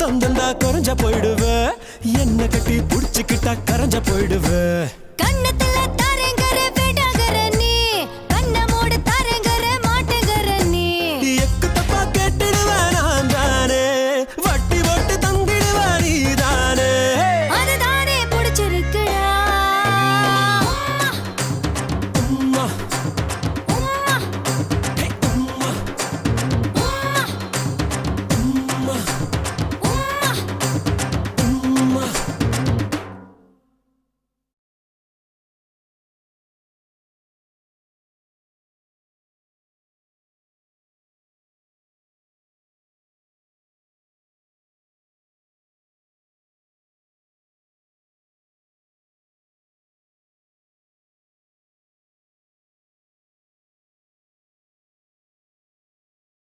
தந்தந்தா குறைஞ்ச போயிடுவ. என்ன கட்டி புடிச்சுக்கிட்டா கரைஞ்ச போயிடுவ. கண்ணத்துல தாரங்கர விடங்கர நீ கண்ண மூடு தாரங்கர மாட்டங்கர நீ. எக்கத்தப்பா கேட்டுடுவ நான் தானே. வட்டி போட்டு தந்திடுவ நீ தானே. அதுதானே